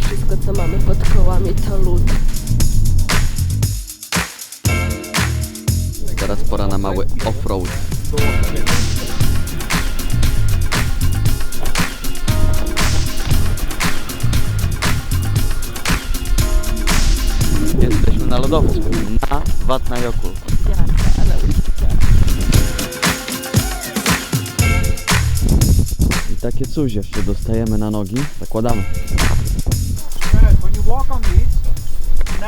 Wszystko co mamy pod kołami to lód. Teraz pora na mały off-road. Jesteśmy na lodowcu, na Watna Jokul. Jadę, ale uciekam. I takie coś jeszcze dostajemy na nogi, zakładamy.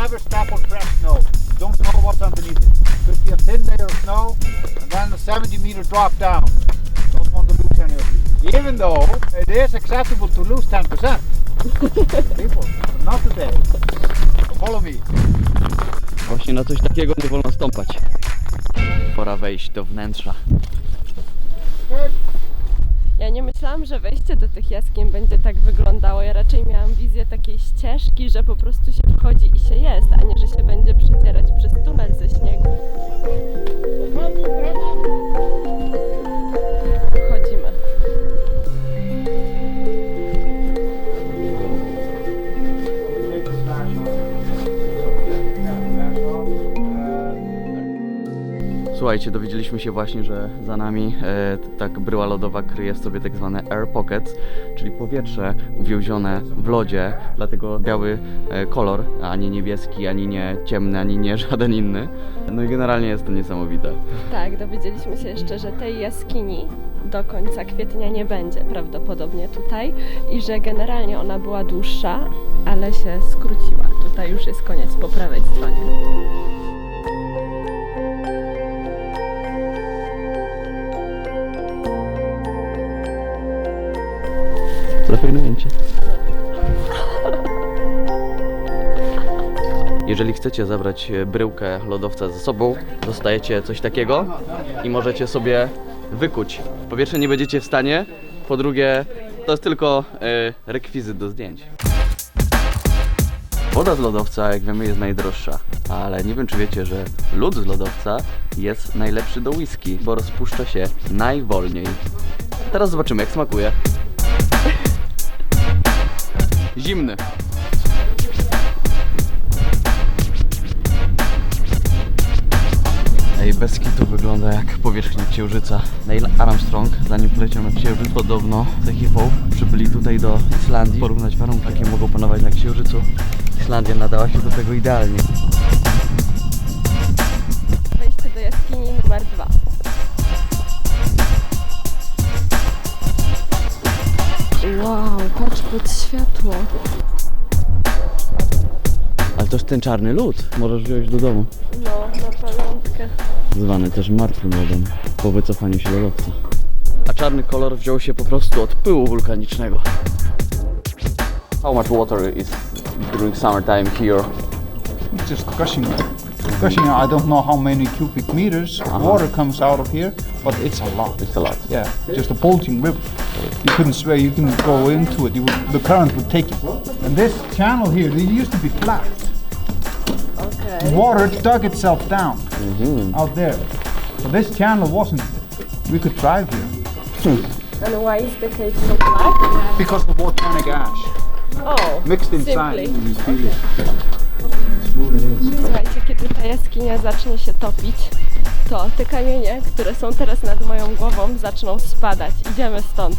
Never step on fresh snow. Don't know what's underneath it. Could be a thin layer of snow, and then a 70 meter drop down. Don't want to lose any of these. Even though it is acceptable to lose 10%. People, but not today. Follow me. Właśnie na coś takiego nie wolno stąpać. Pora wejść do wnętrza. Nie myślałam, że wejście do tych jaskiń będzie tak wyglądało. Ja raczej miałam wizję takiej ścieżki, że po prostu się wchodzi i się jest, a nie, że się będzie przecierać przez tunel ze śniegu. Słuchajcie, dowiedzieliśmy się właśnie, że za nami e, tak bryła lodowa kryje w sobie tak zwane air pockets, czyli powietrze uwięzione w lodzie, dlatego biały e, kolor, a nie niebieski, ani nie ciemny, ani nie żaden inny. No i generalnie jest to niesamowite. Tak, dowiedzieliśmy się jeszcze, że tej jaskini do końca kwietnia nie będzie prawdopodobnie tutaj i że generalnie ona była dłuższa, ale się skróciła. Tutaj już jest koniec po prawej stronie. Zafajnujecie. Jeżeli chcecie zabrać e, bryłkę lodowca ze sobą, dostajecie coś takiego i możecie sobie wykuć. Po pierwsze nie będziecie w stanie, po drugie to jest tylko e, rekwizyt do zdjęć. Woda z lodowca, jak wiemy, jest najdroższa, ale nie wiem czy wiecie, że lód z lodowca jest najlepszy do whisky, bo rozpuszcza się najwolniej. Teraz zobaczymy jak smakuje. Zimny. Ej, bez kitu wygląda jak powierzchnia Księżyca. Neil Armstrong, zanim poleciał na Księżyc, podobno z ekipą przybyli tutaj do Islandii. Porównać warunki, jakie mogą panować na Księżycu. Islandia nadała się do tego idealnie. Wejście do jaskini numer dwa. Wow, patrz pod światło. Ale to jest ten czarny lód. Możesz wziąć do domu. No, na pamiątkę. Zwany też martwym lodem po wycofaniu się lodowca. A czarny kolor wziął się po prostu od pyłu wulkanicznego. How much water is during summertime here? It's just gushing. Gushing, I don't know how many cubic meters water comes out of here, but it's a lot. It's a lot. Yeah, just a bulging river. You couldn't swear you couldn't go into it. You would, the current would take you. And this channel here, it used to be flat. Okej. Water dug itself down mm-hmm. out there. But this channel wasn't. We could drive here hmm. And why is the cave so flat? because of volcanic ash Oh, mixed inside. simply. You feel it. Mm, Smooth it is. Słuchajcie, kiedy ta jaskinia zacznie się topić, to te kamienie, które są teraz nad moją głową, zaczną spadać. Idziemy stąd.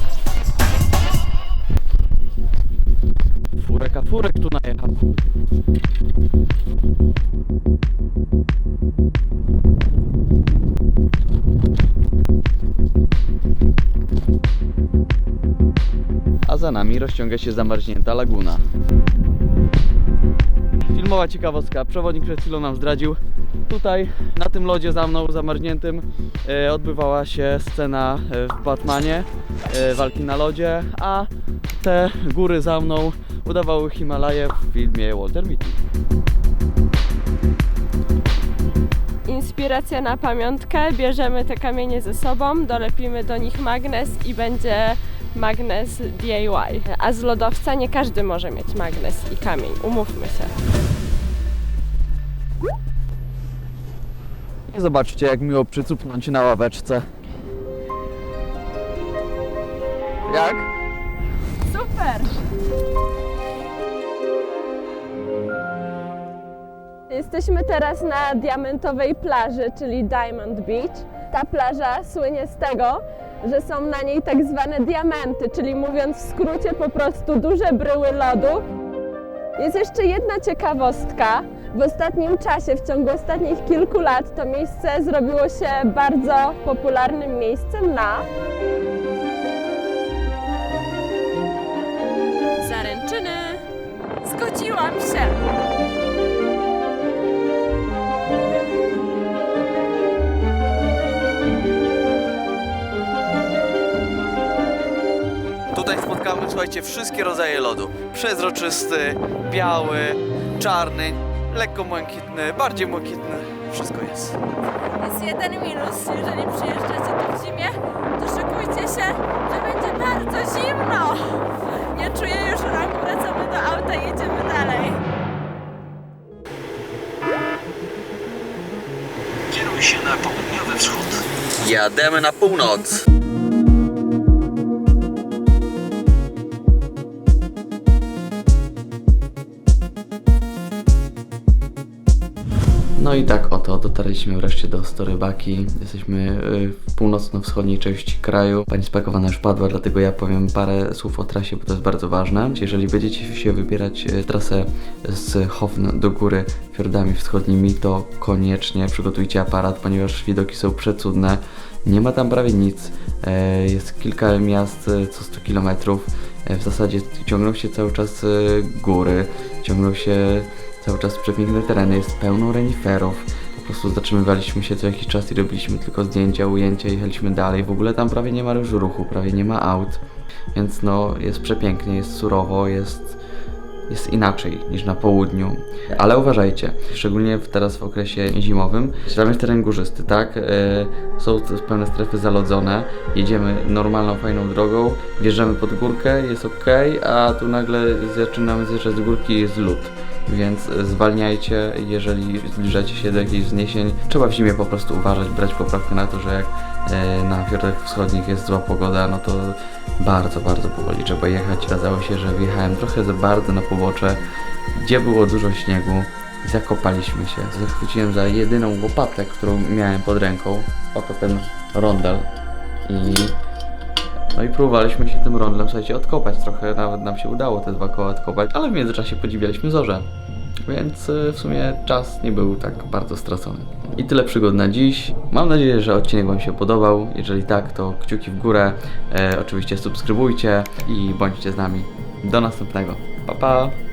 Furek, a furek tu najechał. A za nami rozciąga się zamarznięta laguna. Filmowa ciekawostka. Przewodnik przed chwilą nam zdradził. Tutaj, na tym lodzie za mną zamarzniętym, e, odbywała się scena e, w Batmanie, e, walki na lodzie, a te góry za mną udawały Himalaje w filmie Walter Mitty. Inspiracja na pamiątkę, bierzemy te kamienie ze sobą, dolepimy do nich magnes i będzie magnes DIY. A z lodowca nie każdy może mieć magnes i kamień, umówmy się. Zobaczcie, jak miło przycupnąć na ławeczce. Jak? Super! Jesteśmy teraz na diamentowej plaży, czyli Diamond Beach. Ta plaża słynie z tego, że są na niej tak zwane diamenty, czyli mówiąc w skrócie po prostu duże bryły lodu. Jest jeszcze jedna ciekawostka. W ostatnim czasie, w ciągu ostatnich kilku lat, to miejsce zrobiło się bardzo popularnym miejscem na zaręczyny. Zgodziłam się. Słuchajcie, wszystkie rodzaje lodu. Przezroczysty, biały, czarny, lekko błękitny, bardziej błękitny. Wszystko jest. Jest jeden minus, jeżeli przyjeżdżacie tu w zimie, to szykujcie się, że będzie bardzo zimno. Nie czuję już rąk, wracamy do auta i jedziemy dalej. Kieruj się na południowy wschód. Jademy na północ. No i tak oto dotarliśmy wreszcie do Storybaki. Jesteśmy y, w północno-wschodniej części kraju. Pani spakowana już padła, dlatego ja powiem parę słów o trasie, bo to jest bardzo ważne. Jeżeli będziecie się wybierać y, trasę z Hofn do góry fiordami wschodnimi, to koniecznie przygotujcie aparat, ponieważ widoki są przecudne. Nie ma tam prawie nic. E, Jest kilka miast e, co 100 km. W zasadzie ciągną się cały czas e, góry, ciągną się cały czas przepiękne tereny, jest pełno reniferów. Po prostu zatrzymywaliśmy się co jakiś czas i robiliśmy tylko zdjęcia, ujęcia i jechaliśmy dalej. W ogóle tam prawie nie ma już ruchu, prawie nie ma aut. Więc no, jest przepięknie, jest surowo, jest jest inaczej niż na południu. Ale uważajcie, szczególnie teraz w okresie zimowym, tam jest teren górzysty, tak? E, są pewne strefy zalodzone, jedziemy normalną, fajną drogą, wjeżdżamy pod górkę, jest ok, a tu nagle zaczynamy zjeżdżać z górki i jest lód. Więc zwalniajcie, jeżeli zbliżacie się do jakichś wzniesień. Trzeba w zimie po prostu uważać, brać poprawkę na to, że jak e, na fiordach wschodnich jest zła pogoda, no to bardzo, bardzo powoli trzeba jechać. Okazało się, że wjechałem trochę za bardzo na pobocze, gdzie było dużo śniegu zakopaliśmy się. Zachwyciłem za jedyną łopatę, którą miałem pod ręką. Oto ten rondel. I no i próbowaliśmy się tym rondlem, słuchajcie, odkopać trochę, nawet nam się udało te dwa koła odkopać, ale w międzyczasie podziwialiśmy zorze. Więc y, w sumie czas nie był tak bardzo stracony. I tyle przygód na dziś. Mam nadzieję, że odcinek Wam się podobał. Jeżeli tak, to kciuki w górę. E, oczywiście subskrybujcie i bądźcie z nami. Do następnego. Pa pa!